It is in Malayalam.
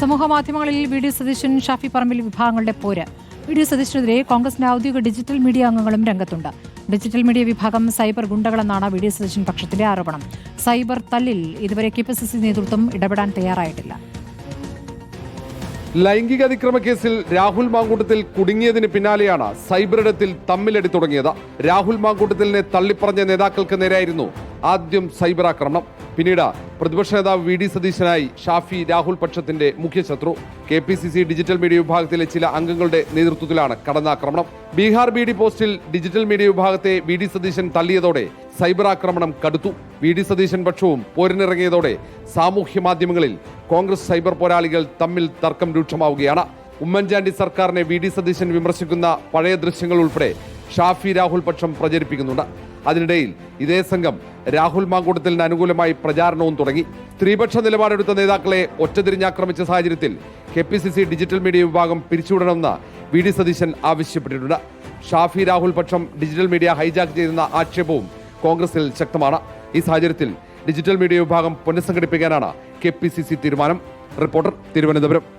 സമൂഹ മാധ്യമങ്ങളിൽ വി ഡി സതീശൻ ഷാഫി പറമ്പിൽ വിഭാഗങ്ങളുടെ പോര്. വി ഡി സതീശനെതിരെ കോൺഗ്രസിന്റെ ഔദ്യോഗിക ഡിജിറ്റൽ മീഡിയ അംഗങ്ങളും രംഗത്തുണ്ട്. ഡിജിറ്റൽ മീഡിയ വിഭാഗം സൈബർ ഗുണ്ടകളെന്നാണ് വി ഡി സതീശൻ പക്ഷത്തിന്റെ ആരോപണം. സൈബർ തല്ലിൽ ഇതുവരെ കെ പി സി സി നേതൃത്വം ഇടപെടാൻ തയ്യാറായിട്ടില്ല. ലൈംഗിക അതിക്രമ കേസിൽ രാഹുൽ മാങ്കൂട്ടത്തിൽ കുടുങ്ങിയതിന് പിന്നാലെയാണ് സൈബറിടത്തിൽ തമ്മിലടി തുടങ്ങിയത്. രാഹുൽ മാങ്കൂട്ടത്തിലിനെ തള്ളിപ്പറഞ്ഞ നേതാക്കൾക്ക് നേരെയായിരുന്നു ആദ്യം സൈബർ ആക്രമണം. പിന്നീട് പ്രതിപക്ഷ നേതാവ് വി ഡി സതീശനായി ഷാഫി രാഹുൽ പക്ഷത്തിന്റെ മുഖ്യ ശത്രു. K P C C digital media വിഭാഗത്തിലെ ചില അംഗങ്ങളുടെ നേതൃത്വത്തിലാണ് കടന്നാക്രമണം. ബീഹാർ ബി ഡി പോസ്റ്റിൽ ഡിജിറ്റൽ മീഡിയ വിഭാഗത്തെ വി ഡി സതീശൻ തള്ളിയതോടെ സൈബർ ആക്രമണം കടുത്തു. വി ഡി സതീശൻ പക്ഷവും പോരിനിറങ്ങിയതോടെ സാമൂഹ്യ മാധ്യമങ്ങളിൽ കോൺഗ്രസ് സൈബർ പോരാളികൾ തമ്മിൽ തർക്കം രൂക്ഷമാവുകയാണ്. ഉമ്മൻചാണ്ടി സർക്കാരിനെ വി ഡി സതീശൻ വിമർശിക്കുന്ന പഴയ ദൃശ്യങ്ങൾ ഉൾപ്പെടെ ഷാഫി രാഹുൽ പക്ഷം പ്രചരിപ്പിക്കുന്നുണ്ട്. അതിനിടയിൽ ഇതേ സംഘം രാഹുൽ മാങ്കൂട്ടത്തിന് അനുകൂലമായി പ്രചാരണവും തുടങ്ങി. സ്ത്രീപക്ഷ നിലപാടെടുത്ത നേതാക്കളെ ഒറ്റതിരിഞ്ഞാക്രമിച്ച സാഹചര്യത്തിൽ K P C C digital media വിഭാഗം പിരിച്ചുവിടണമെന്ന് വി ഡി സതീശൻ ആവശ്യപ്പെട്ടിട്ടുണ്ട്. ഷാഫി രാഹുൽ പക്ഷം ഡിജിറ്റൽ മീഡിയ ഹൈജാക്ക് ചെയ്യുന്ന ആക്ഷേപവും കോൺഗ്രസിൽ ശക്തമാണ്. ഈ സാഹചര്യത്തിൽ ഡിജിറ്റൽ മീഡിയ വിഭാഗം പുനഃസംഘടിപ്പിക്കാനാണ് കെ തീരുമാനം. റിപ്പോർട്ടർ തിരുവനന്തപുരം.